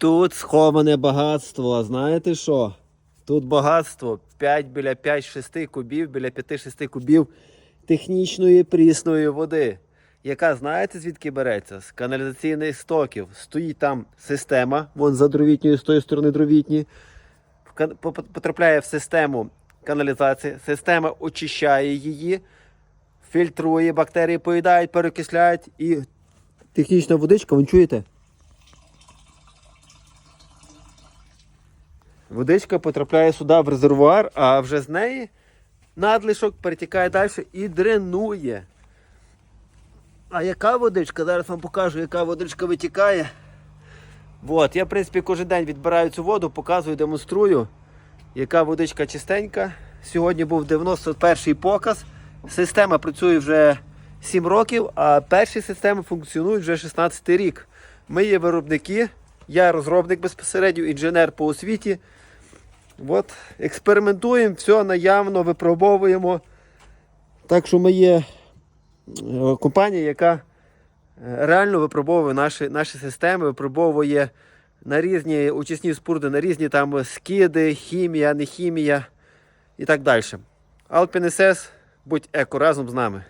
Тут сховане багатство. Знаєте що? Тут багатство 5 біля 5-6 кубів, біля 5-6 кубів технічної прісної води, яка, знаєте, звідки береться? З каналізаційних стоків. Стоїть там система, вон за дровітньою, з тої сторони дровітні. Потрапляє в систему каналізації, система очищає її, фільтрує, бактерії поїдають, перекисляють і технічна водичка, ви чуєте? Водичка потрапляє сюди в резервуар, а вже з неї надлишок перетікає далі і дренує. А яка водичка? Зараз вам покажу, яка водичка витікає. От, я, в принципі, кожен день відбираю цю воду, показую, демонструю, яка водичка чистенька. Сьогодні був 91-й показ. Система працює вже 7 років, а перші системи функціонують вже 16 рік. Ми є виробники, я розробник безпосередньо, інженер по освіті. От, експериментуємо, все наявно випробовуємо. Так що ми є е, компанія, яка е, реально випробовує наші, наші системи, випробовує на різні очисні споруди, на різні там скиди, хімія, не хімія і так далі. Alpine SS, будь еко разом з нами.